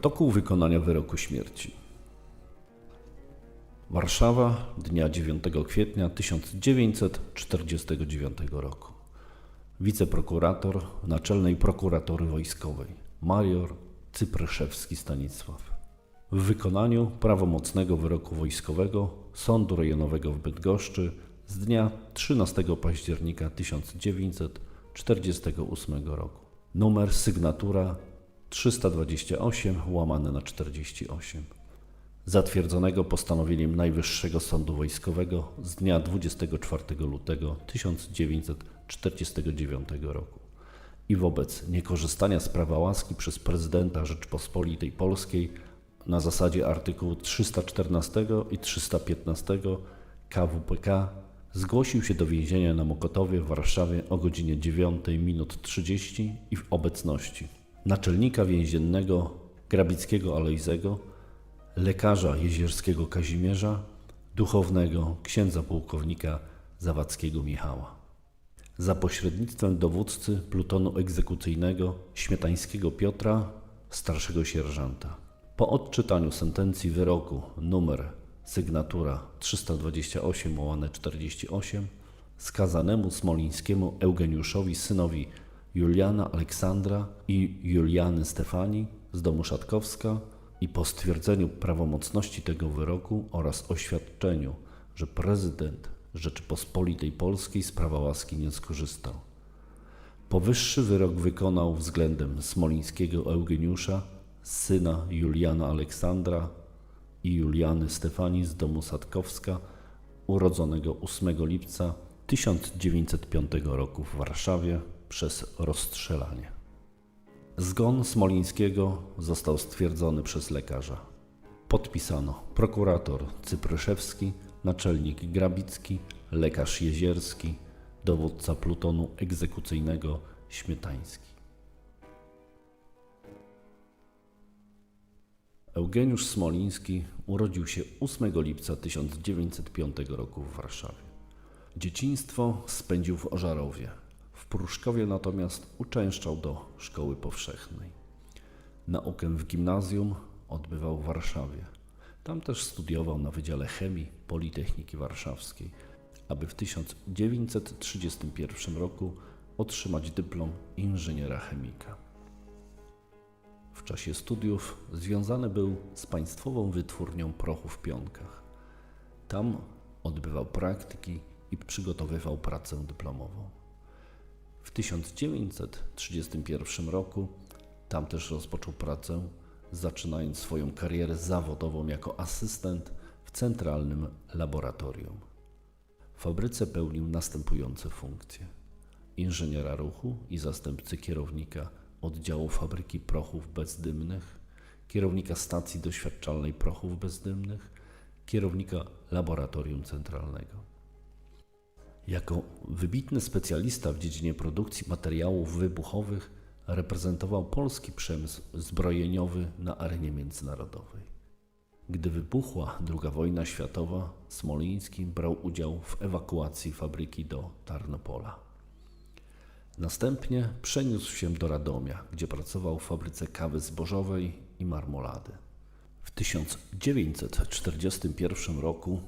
Protokół wykonania wyroku śmierci. Warszawa, dnia 9 kwietnia 1949 roku. Wiceprokurator Naczelnej Prokuratury Wojskowej major Cypryszewski Stanisław. W wykonaniu prawomocnego wyroku wojskowego Sądu Rejonowego w Bydgoszczy z dnia 13 października 1948 roku. Numer sygnatura 328 łamane na 48 zatwierdzonego postanowieniem Najwyższego Sądu Wojskowego z dnia 24 lutego 1949 roku. I wobec niekorzystania z prawa łaski przez prezydenta Rzeczpospolitej Polskiej na zasadzie artykułu 314 i 315 KWPK zgłosił się do więzienia na Mokotowie w Warszawie o godzinie 9 minut 30 i w obecności naczelnika więziennego Grabickiego Alojzego, lekarza jezierskiego Kazimierza, duchownego księdza pułkownika Zawadzkiego Michała. Za pośrednictwem dowódcy plutonu egzekucyjnego śmietańskiego Piotra, starszego sierżanta. Po odczytaniu sentencji wyroku numer sygnatura 328 łamane 48 skazanemu smolińskiemu Eugeniuszowi synowi Juliana Aleksandra i Juliany Stefanii z domu Szatkowska i po stwierdzeniu prawomocności tego wyroku oraz oświadczeniu, że prezydent Rzeczypospolitej Polskiej z prawa łaski nie skorzystał. Powyższy wyrok wykonał względem Smolińskiego Eugeniusza, syna Juliana Aleksandra i Juliany Stefanii z domu Sadkowska, urodzonego 8 lipca 1905 roku w Warszawie przez rozstrzelanie. Zgon Smolińskiego został stwierdzony przez lekarza. Podpisano prokurator Cypryszewski, naczelnik Grabicki, lekarz Jezierski, dowódca plutonu egzekucyjnego Śmietański. Eugeniusz Smoliński urodził się 8 lipca 1905 roku w Warszawie. Dzieciństwo spędził w Ożarowie. Pruszkowie natomiast uczęszczał do szkoły powszechnej. Naukę w gimnazjum odbywał w Warszawie. Tam też studiował na Wydziale Chemii Politechniki Warszawskiej, aby w 1931 roku otrzymać dyplom inżyniera chemika. W czasie studiów związany był z Państwową Wytwórnią Prochu w Pionkach. Tam odbywał praktyki i przygotowywał pracę dyplomową. W 1931 roku tam też rozpoczął pracę, zaczynając swoją karierę zawodową jako asystent w centralnym laboratorium. W fabryce pełnił następujące funkcje: inżyniera ruchu i zastępcy kierownika oddziału fabryki prochów bezdymnych, kierownika stacji doświadczalnej prochów bezdymnych, kierownika laboratorium centralnego. Jako wybitny specjalista w dziedzinie produkcji materiałów wybuchowych reprezentował polski przemysł zbrojeniowy na arenie międzynarodowej. Gdy wybuchła II wojna światowa, Smoliński brał udział w ewakuacji fabryki do Tarnopola. Następnie przeniósł się do Radomia, gdzie pracował w fabryce kawy zbożowej i marmolady. W 1941 roku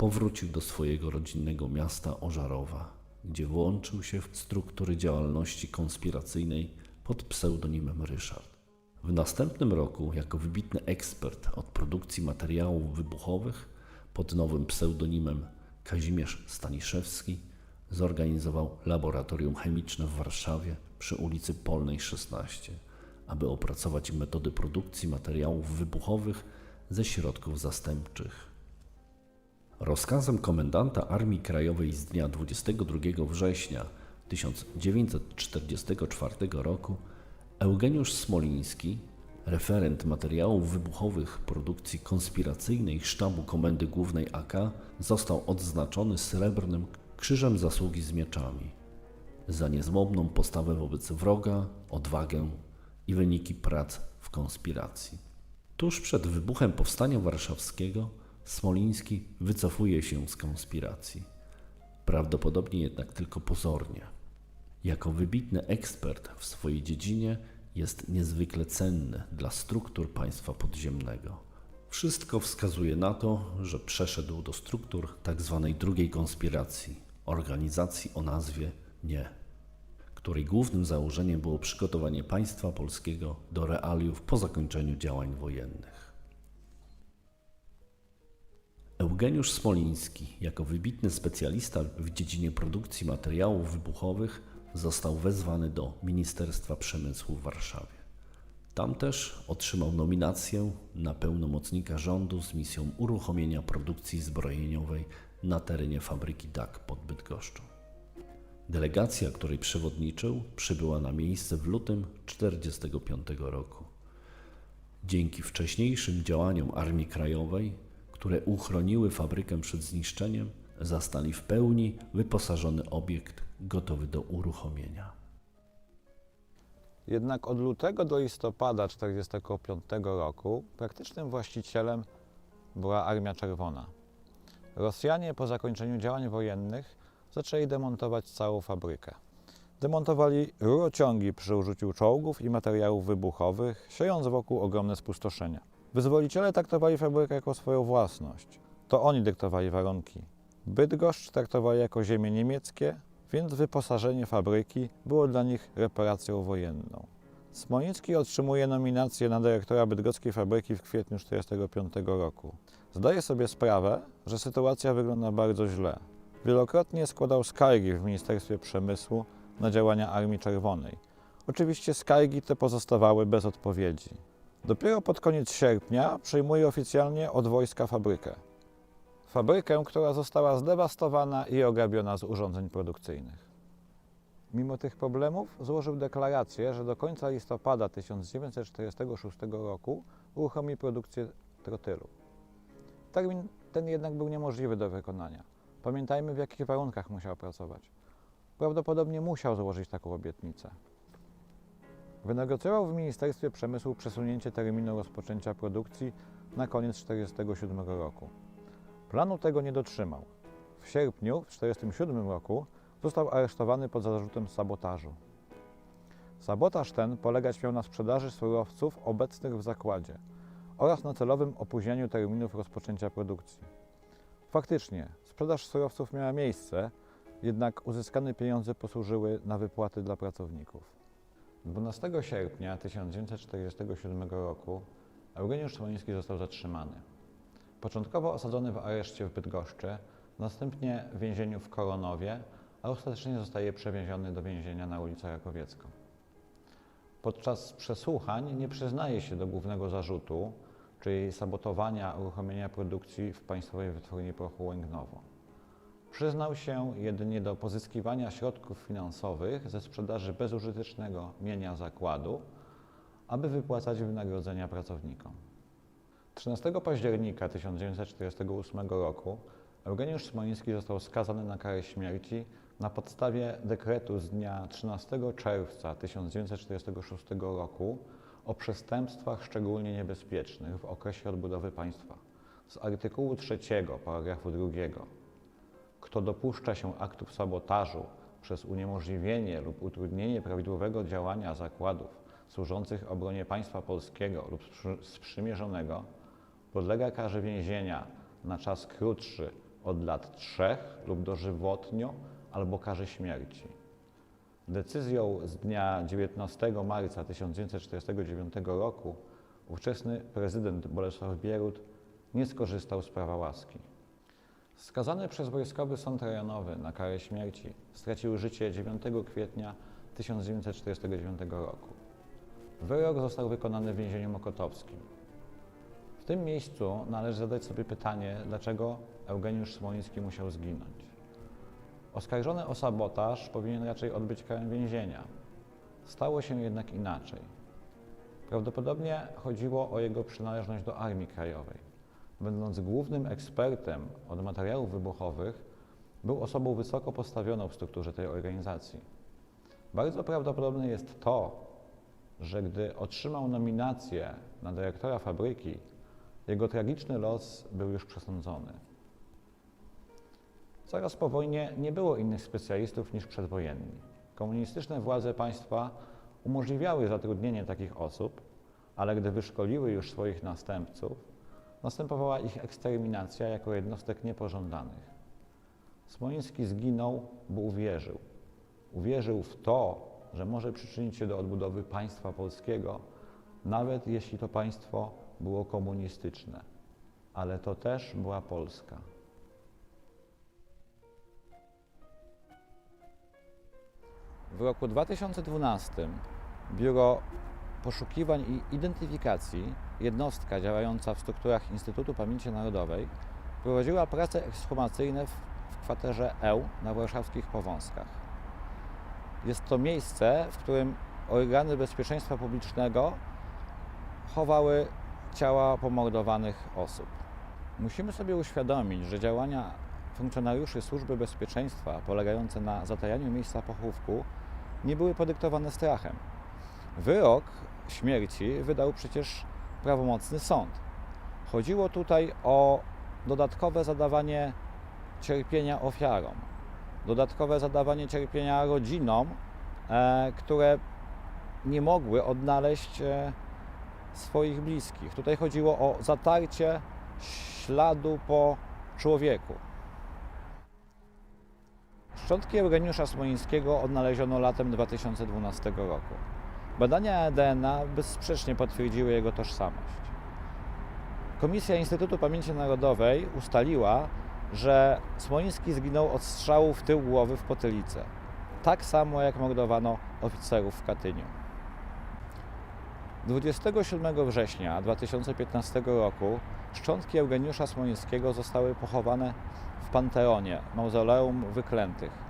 powrócił do swojego rodzinnego miasta Ożarowa, gdzie włączył się w struktury działalności konspiracyjnej pod pseudonimem Ryszard. W następnym roku, jako wybitny ekspert od produkcji materiałów wybuchowych pod nowym pseudonimem Kazimierz Staniszewski, zorganizował laboratorium chemiczne w Warszawie przy ulicy Polnej 16, aby opracować metody produkcji materiałów wybuchowych ze środków zastępczych. Rozkazem komendanta Armii Krajowej z dnia 22 września 1944 roku Eugeniusz Smoliński, referent materiałów wybuchowych produkcji konspiracyjnej Sztabu Komendy Głównej AK, został odznaczony srebrnym Krzyżem Zasługi z mieczami za niezłomną postawę wobec wroga, odwagę i wyniki prac w konspiracji. Tuż przed wybuchem Powstania Warszawskiego Smoliński wycofuje się z konspiracji. Prawdopodobnie jednak tylko pozornie. Jako wybitny ekspert w swojej dziedzinie jest niezwykle cenny dla struktur państwa podziemnego. Wszystko wskazuje na to, że przeszedł do struktur tzw. drugiej konspiracji, organizacji o nazwie Nie, której głównym założeniem było przygotowanie państwa polskiego do realiów po zakończeniu działań wojennych. Eugeniusz Smoliński, jako wybitny specjalista w dziedzinie produkcji materiałów wybuchowych, został wezwany do Ministerstwa Przemysłu w Warszawie. Tam też otrzymał nominację na pełnomocnika rządu z misją uruchomienia produkcji zbrojeniowej na terenie fabryki DAK pod Bydgoszczą. Delegacja, której przewodniczył, przybyła na miejsce w lutym 1945 roku. Dzięki wcześniejszym działaniom Armii Krajowej, które uchroniły fabrykę przed zniszczeniem, zastali w pełni wyposażony obiekt gotowy do uruchomienia. Jednak od lutego do listopada 1945 roku praktycznym właścicielem była Armia Czerwona. Rosjanie po zakończeniu działań wojennych zaczęli demontować całą fabrykę. Demontowali rurociągi przy użyciu czołgów i materiałów wybuchowych, siejąc wokół ogromne spustoszenia. Wyzwoliciele traktowali fabrykę jako swoją własność. To oni dyktowali warunki. Bydgoszcz traktowali jako ziemie niemieckie, więc wyposażenie fabryki było dla nich reparacją wojenną. Smolicki otrzymuje nominację na dyrektora bydgoskiej fabryki w kwietniu 1945 roku. Zdaje sobie sprawę, że sytuacja wygląda bardzo źle. Wielokrotnie składał skargi w Ministerstwie Przemysłu na działania Armii Czerwonej. Oczywiście skargi te pozostawały bez odpowiedzi. Dopiero pod koniec sierpnia przejmuje oficjalnie od wojska fabrykę. Fabrykę, która została zdewastowana i ograbiona z urządzeń produkcyjnych. Mimo tych problemów złożył deklarację, że do końca listopada 1946 roku uruchomi produkcję trotylu. Termin ten jednak był niemożliwy do wykonania. Pamiętajmy, w jakich warunkach musiał pracować. Prawdopodobnie musiał złożyć taką obietnicę. Wynegocjował w Ministerstwie Przemysłu przesunięcie terminu rozpoczęcia produkcji na koniec 1947 roku. Planu tego nie dotrzymał. W sierpniu w 1947 roku został aresztowany pod zarzutem sabotażu. Sabotaż ten polegać miał na sprzedaży surowców obecnych w zakładzie oraz na celowym opóźnianiu terminów rozpoczęcia produkcji. Faktycznie, sprzedaż surowców miała miejsce, jednak uzyskane pieniądze posłużyły na wypłaty dla pracowników. 12 sierpnia 1947 roku Eugeniusz Smoleński został zatrzymany. Początkowo osadzony w areszcie w Bydgoszczy, następnie w więzieniu w Koronowie, a ostatecznie zostaje przewieziony do więzienia na ulicę Rakowiecką. Podczas przesłuchań nie przyznaje się do głównego zarzutu, czyli sabotowania uruchomienia produkcji w Państwowej Wytwórni Prochu Łęgnowo. Przyznał się jedynie do pozyskiwania środków finansowych ze sprzedaży bezużytecznego mienia zakładu, aby wypłacać wynagrodzenia pracownikom. 13 października 1948 roku Eugeniusz Smoliński został skazany na karę śmierci na podstawie dekretu z dnia 13 czerwca 1946 roku o przestępstwach szczególnie niebezpiecznych w okresie odbudowy państwa z artykułu 3 paragrafu 2. Kto dopuszcza się aktów sabotażu przez uniemożliwienie lub utrudnienie prawidłowego działania zakładów służących obronie państwa polskiego lub sprzy- sprzymierzonego, podlega karze więzienia na czas krótszy od lat trzech lub dożywotnio albo karze śmierci. Decyzją z dnia 19 marca 1949 roku ówczesny prezydent Bolesław Bierut nie skorzystał z prawa łaski. Skazany przez Wojskowy Sąd Rejonowy na karę śmierci stracił życie 9 kwietnia 1949 roku. Wyrok został wykonany w więzieniu mokotowskim. W tym miejscu należy zadać sobie pytanie, dlaczego Eugeniusz Smoliński musiał zginąć. Oskarżony o sabotaż powinien raczej odbyć karę więzienia. Stało się jednak inaczej. Prawdopodobnie chodziło o jego przynależność do Armii Krajowej. Będąc głównym ekspertem od materiałów wybuchowych, był osobą wysoko postawioną w strukturze tej organizacji. Bardzo prawdopodobne jest to, że gdy otrzymał nominację na dyrektora fabryki, jego tragiczny los był już przesądzony. Zaraz po wojnie nie było innych specjalistów niż przedwojenni. Komunistyczne władze państwa umożliwiały zatrudnienie takich osób, ale gdy wyszkoliły już swoich następców, następowała ich eksterminacja jako jednostek niepożądanych. Smoliński zginął, bo uwierzył. Uwierzył w to, że może przyczynić się do odbudowy państwa polskiego, nawet jeśli to państwo było komunistyczne. Ale to też była Polska. W roku 2012 Biuro Poszukiwań i Identyfikacji, jednostka działająca w strukturach Instytutu Pamięci Narodowej, prowadziła prace ekshumacyjne w, w kwaterze Eł na warszawskich Powązkach. Jest to miejsce, w którym organy bezpieczeństwa publicznego chowały ciała pomordowanych osób. Musimy sobie uświadomić, że działania funkcjonariuszy Służby Bezpieczeństwa polegające na zatajaniu miejsca pochówku nie były podyktowane strachem. Wyrok śmierci wydał przecież prawomocny sąd. Chodziło tutaj o dodatkowe zadawanie cierpienia ofiarom, dodatkowe zadawanie cierpienia rodzinom, e, które nie mogły odnaleźć e, swoich bliskich. Tutaj chodziło o zatarcie śladu po człowieku. Szczątki Eugeniusza Smolińskiego odnaleziono latem 2012 roku. Badania DNA bezsprzecznie potwierdziły jego tożsamość. Komisja Instytutu Pamięci Narodowej ustaliła, że Smoliński zginął od strzału w tył głowy w potylicę. Tak samo jak mordowano oficerów w Katyniu. 27 września 2015 roku szczątki Eugeniusza Smolińskiego zostały pochowane w Panteonie, mauzoleum wyklętych.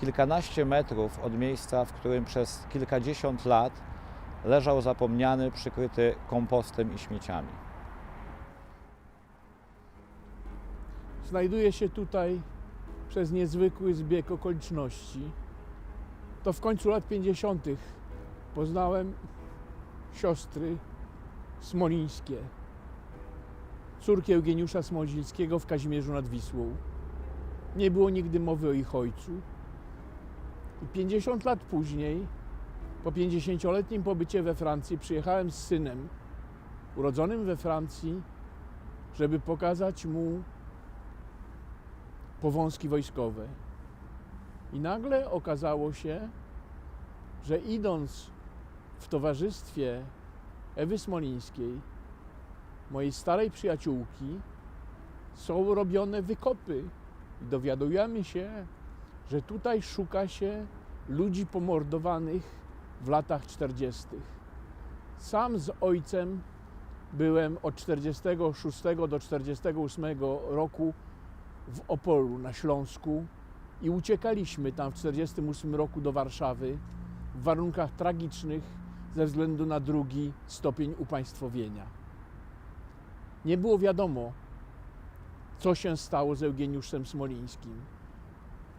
Kilkanaście metrów od miejsca, w którym przez kilkadziesiąt lat leżał zapomniany, przykryty kompostem i śmieciami. Znajduję się tutaj przez niezwykły zbieg okoliczności. To w końcu lat 50. poznałem siostry smolińskie, córki Eugeniusza Smolińskiego w Kazimierzu nad Wisłą. Nie było nigdy mowy o ich ojcu. I 50 lat później, po 50-letnim pobycie we Francji, przyjechałem z synem urodzonym we Francji, żeby pokazać mu powązki wojskowe. I nagle okazało się, że idąc w towarzystwie Ewy Smolińskiej, mojej starej przyjaciółki, są robione wykopy. Dowiadujemy się, że tutaj szuka się ludzi pomordowanych w latach 40. Sam z ojcem byłem od 46 do 48 roku w Opolu na Śląsku i uciekaliśmy tam w 1948 roku do Warszawy w warunkach tragicznych ze względu na drugi stopień upaństwowienia. Nie było wiadomo, co się stało z Eugeniuszem Smolińskim.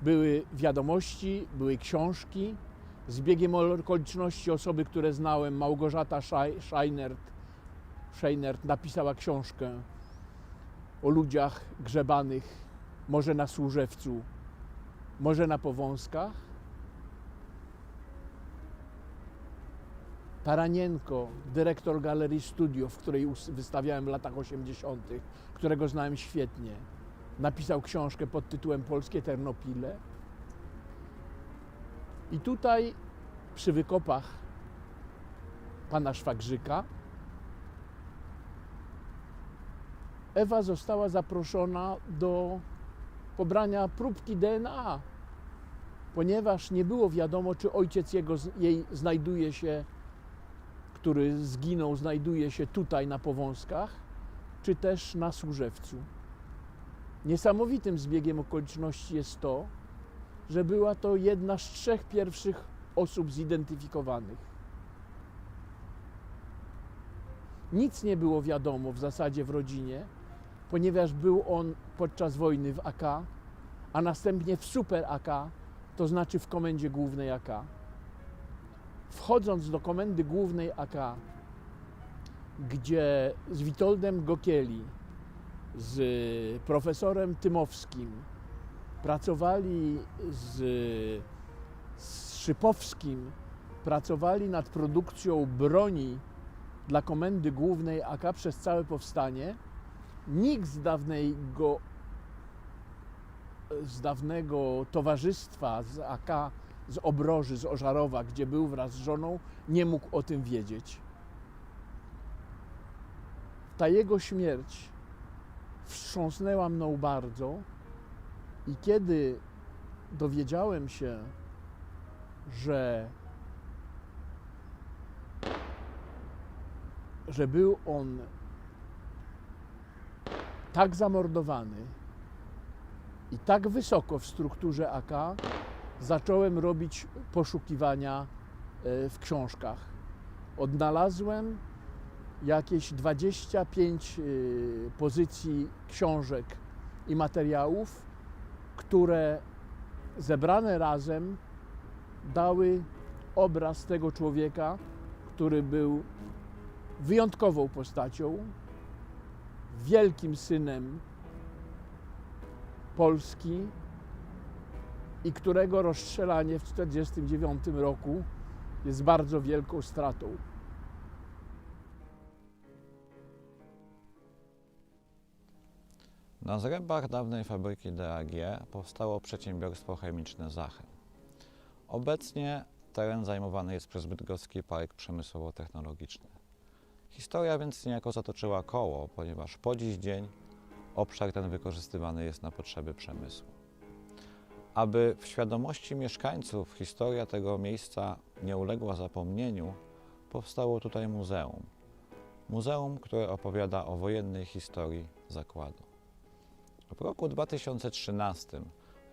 Były wiadomości, były książki. Z biegiem okoliczności osoby, które znałem, Małgorzata Scheinert, Scheinert napisała książkę o ludziach grzebanych może na Służewcu, może na Powązkach. Taranienko, dyrektor Galerii Studio, w której wystawiałem w latach 80., którego znałem świetnie, napisał książkę pod tytułem Polskie Ternopile. I tutaj przy wykopach pana Szwagrzyka Ewa została zaproszona do pobrania próbki DNA, ponieważ nie było wiadomo, czy ojciec jego, jej znajduje się, który zginął, znajduje się tutaj na Powązkach, czy też na Służewcu. Niesamowitym zbiegiem okoliczności jest to, że była to jedna z trzech pierwszych osób zidentyfikowanych. Nic nie było wiadomo w zasadzie w rodzinie, ponieważ był on podczas wojny w AK, a następnie w Super AK, to znaczy w Komendzie Głównej AK. Wchodząc do Komendy Głównej AK, gdzie z Witoldem Gokieli, z profesorem Tymowskim. Pracowali z, z Szypowskim. Pracowali nad produkcją broni dla Komendy Głównej AK przez całe powstanie, nikt z dawnego, z dawnego towarzystwa z AK, z Obroży, z Ożarowa, gdzie był wraz z żoną, nie mógł o tym wiedzieć. Ta jego śmierć wstrząsnęła mną bardzo i kiedy dowiedziałem się, że, że był on tak zamordowany i tak wysoko w strukturze AK, zacząłem robić poszukiwania e, w książkach. Odnalazłem jakieś 25 y, pozycji książek i materiałów, które zebrane razem dały obraz tego człowieka, który był wyjątkową postacią, wielkim synem Polski i którego rozstrzelanie w 1949 roku jest bardzo wielką stratą. Na zrębach dawnej fabryki DAG powstało przedsiębiorstwo chemiczne Zachem. Obecnie teren zajmowany jest przez Bydgoski Park Przemysłowo-Technologiczny. Historia więc niejako zatoczyła koło, ponieważ po dziś dzień obszar ten wykorzystywany jest na potrzeby przemysłu. Aby w świadomości mieszkańców historia tego miejsca nie uległa zapomnieniu, powstało tutaj muzeum. Muzeum, które opowiada o wojennej historii zakładu. W roku 2013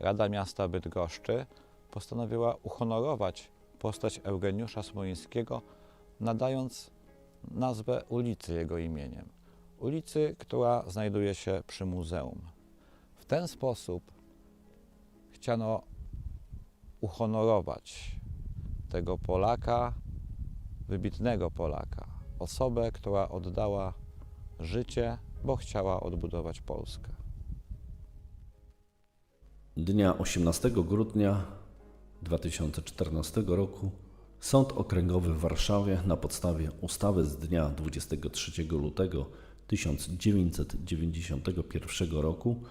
Rada Miasta Bydgoszczy postanowiła uhonorować postać Eugeniusza Smolińskiego, nadając nazwę ulicy jego imieniem. Ulicy, która znajduje się przy muzeum. W ten sposób chciano uhonorować tego Polaka, wybitnego Polaka, osobę, która oddała życie, bo chciała odbudować Polskę. Dnia 18 grudnia 2014 roku Sąd Okręgowy w Warszawie na podstawie ustawy z dnia 23 lutego 1991 roku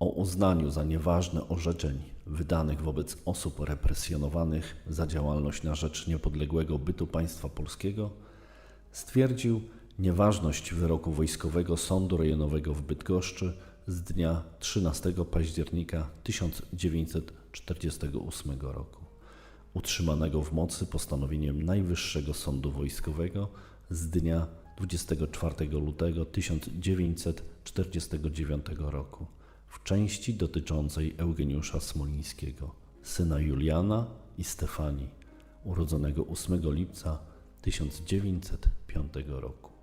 o uznaniu za nieważne orzeczeń wydanych wobec osób represjonowanych za działalność na rzecz niepodległego bytu państwa polskiego stwierdził nieważność wyroku Wojskowego Sądu Rejonowego w Bydgoszczy z dnia 13 października 1948 roku, utrzymanego w mocy postanowieniem Najwyższego Sądu Wojskowego z dnia 24 lutego 1949 roku w części dotyczącej Eugeniusza Smolińskiego, syna Juliana i Stefanii, urodzonego 8 lipca 1905 roku.